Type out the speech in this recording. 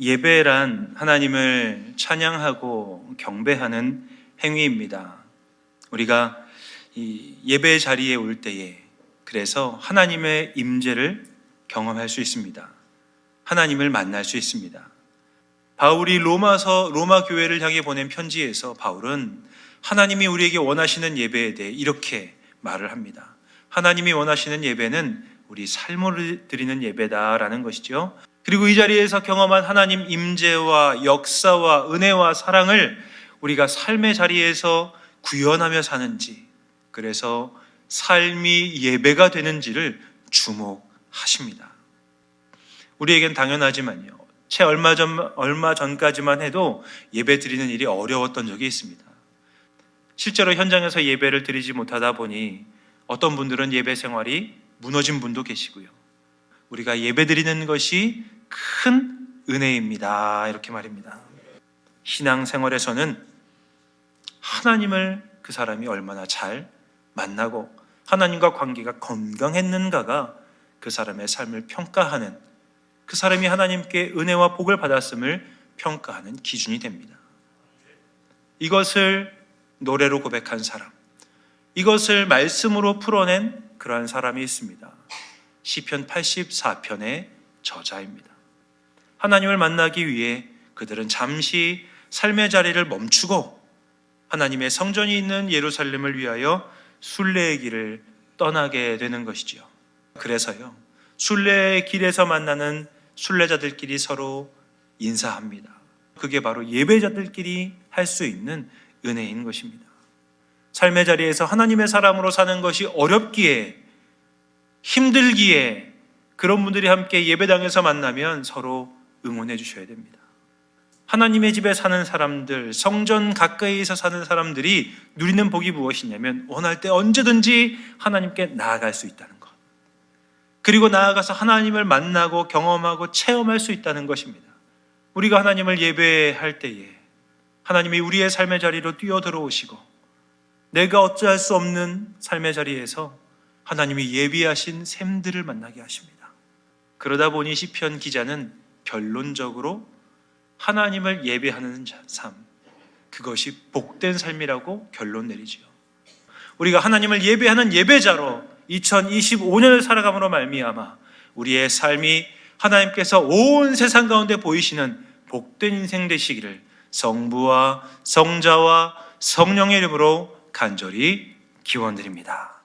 예배란 하나님을 찬양하고 경배하는 행위입니다. 우리가 이 예배 자리에 올 때에 그래서 하나님의 임재를 경험할 수 있습니다. 하나님을 만날 수 있습니다. 바울이 로마서 로마 교회를 향해 보낸 편지에서 바울은 하나님이 우리에게 원하시는 예배에 대해 이렇게 말을 합니다. 하나님이 원하시는 예배는 우리 삶을 드리는 예배다라는 것이죠. 그리고 이 자리에서 경험한 하나님 임재와 역사와 은혜와 사랑을 우리가 삶의 자리에서 구현하며 사는지 그래서 삶이 예배가 되는지를 주목하십니다. 우리에겐 당연하지만요. 채 얼마 전 얼마 전까지만 해도 예배 드리는 일이 어려웠던 적이 있습니다. 실제로 현장에서 예배를 드리지 못하다 보니 어떤 분들은 예배 생활이 무너진 분도 계시고요. 우리가 예배 드리는 것이 큰 은혜입니다. 이렇게 말입니다. 신앙 생활에서는 하나님을 그 사람이 얼마나 잘 만나고 하나님과 관계가 건강했는가가 그 사람의 삶을 평가하는 그 사람이 하나님께 은혜와 복을 받았음을 평가하는 기준이 됩니다. 이것을 노래로 고백한 사람, 이것을 말씀으로 풀어낸 그러한 사람이 있습니다. 시편 84편의 저자입니다. 하나님을 만나기 위해 그들은 잠시 삶의 자리를 멈추고 하나님의 성전이 있는 예루살렘을 위하여 순례의 길을 떠나게 되는 것이지요. 그래서요. 순례의 길에서 만나는 순례자들끼리 서로 인사합니다. 그게 바로 예배자들끼리 할 수 있는 은혜인 것입니다. 삶의 자리에서 하나님의 사람으로 사는 것이 어렵기에 힘들기에 그런 분들이 함께 예배당에서 만나면 서로 응원해 주셔야 됩니다. 하나님의 집에 사는 사람들, 성전 가까이에서 사는 사람들이 누리는 복이 무엇이냐면 원할 때 언제든지 하나님께 나아갈 수 있다는 것. 그리고 나아가서 하나님을 만나고 경험하고 체험할 수 있다는 것입니다. 우리가 하나님을 예배할 때에 하나님이 우리의 삶의 자리로 뛰어 들어오시고 내가 어찌할 수 없는 삶의 자리에서 하나님이 예비하신 샘들을 만나게 하십니다. 그러다 보니 시편 기자는 결론적으로 하나님을 예배하는 삶, 그것이 복된 삶이라고 결론 내리지요. 우리가 하나님을 예배하는 예배자로 2025년을 살아감으로 말미암아 우리의 삶이 하나님께서 온 세상 가운데 보이시는 복된 인생 되시기를 성부와 성자와 성령의 이름으로 간절히 기원드립니다.